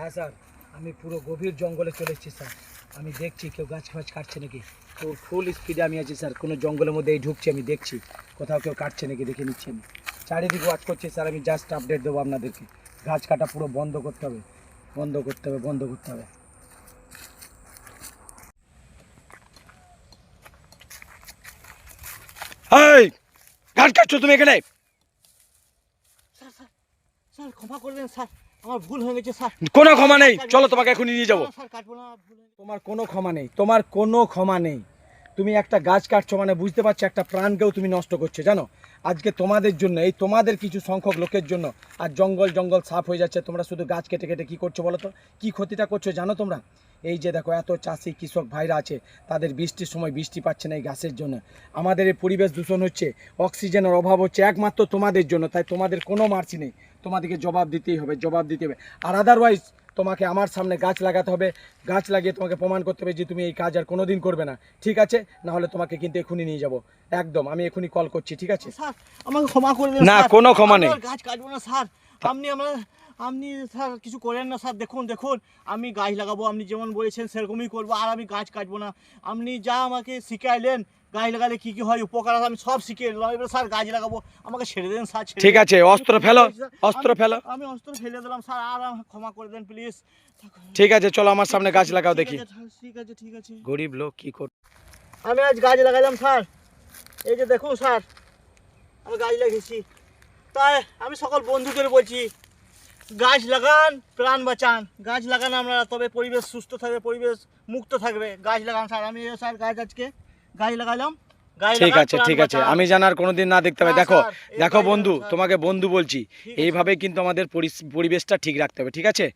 হ্যাঁ স্যার। আমি পুরো গভীর জঙ্গলে চলে এসেছি, স্যার। আমি দেখছি কেউ গাছ ফাছ কাটছে নাকি। তো ফুল স্পিডে আমি আছি, স্যার। কোনো জঙ্গলের মধ্যে এই ঢুকছি, আমি দেখছি। কোথাও কেউ কাটছে নাকি, দেখে নিচ্ছি আমি। চারিদিকে ওয়াচ করছি, স্যার। আমি জাস্ট আপডেট দেবো আপনাদেরকে। গাছ কাটা পুরো বন্ধ করতে হবে। বন্ধ করতে হবে, বন্ধ করতে হবে। গাছ কাটছো তুমি এখানে? স্যার স্যার স্যার, ক্ষমা করবেন, স্যার। আমার ভুল হয়ে গেছে স্যার। কোনো ক্ষমা নেই। চলো তোমাকে এখনই নিয়ে যাব। তোমার কোনো ক্ষমা নেই। তোমার কোনো ক্ষমা নেই। তুমি একটা গাছ কাটছো মানে বুঝতে পারছ, একটা প্রাণকেও তুমি নষ্ট করছ, জানো? আজকে তোমাদের জন্য, এই তোমাদের কিছু সংখ্যক লোকের জন্য আর জঙ্গল জঙ্গল সাফ হয়ে যাচ্ছে, তোমরা শুধু গাছ কেটে কেটে কী করছ বলো তো? কী ক্ষতিটা করছ জানো তোমরা? এই যে দেখো, এত চাষি কৃষক ভাইরা আছে, তাদের বৃষ্টির সময় বৃষ্টি পাচ্ছে না এই গাছের জন্য। আমাদের এই পরিবেশ দূষণ হচ্ছে, অক্সিজেনের অভাব হচ্ছে, একমাত্র তোমাদের জন্য, তাই তোমাদের কোনো মার্চি নেই। তোমাদেরকে জবাব দিতেই হবে, জবাব দিতে হবে। আর আদারওয়াইজ তোমাকে আমার সামনে গাছ লাগাতে হবে। গাছ লাগিয়ে তোমাকে প্রমাণ করতে হবে যে তুমি এই কাজ আর কোনো দিন করবে না। ঠিক আছে? না হলে তোমাকে কিন্তু এখনই নিয়ে যাব। একদম আমি এখনই কল করছি ঠিক আছে? স্যার আমাকে ক্ষমা করে দিন না, কোনো ক্ষমা নেই। গাছ কাটবো না স্যার। আপনি আমরা আপনি স্যার কিছু করেন না স্যার দেখুন দেখুন আমি গাছ লাগাবো আপনি যেমন বলেছেন সেরকমই করব আর আমি গাছ কাটবো না। আপনি যা আমাকে শিখাইলেন গাছ লাগালে কি কি হয় উপকার আমি সব শিখে এলাম এবার স্যার গাছ লাগাবো আমাকে ছেড়ে দেন স্যার ঠিক আছে অস্ত্র ফেলো অস্ত্র ফেলো। আমি অস্ত্র ফেলে দিলাম স্যার আর ক্ষমা করে দেন প্লিজ। ঠিক আছে চলো আমার সামনে গাছ লাগাও দেখি। ঠিক আছে ঠিক আছে। গরিব লোক কি কর আমি আজ গাছ লাগাইলাম স্যার। এই যে দেখুন স্যার আমি গাছ লাগিয়েছি। তাই আমি সকল বন্ধুদের বলছি গাছ লাগান প্রাণ বাঁচান। গাছ লাগান আমরা তবে পরিবেশ সুস্থ থাকবে পরিবেশ মুক্ত থাকবে। গাছ লাগান স্যার আমি স্যার গাছ আজকে গাছ লাগালাম। ঠিক আছে ঠিক আছে। আমি জানার কোনোদিন না দেখতে হবে দেখো দেখো বন্ধু তোমাকে বন্ধু বলছি এইভাবেই এইভাবে কিন্তু আমাদের পরিবেশটা ঠিক রাখতে হবে ঠিক আছে?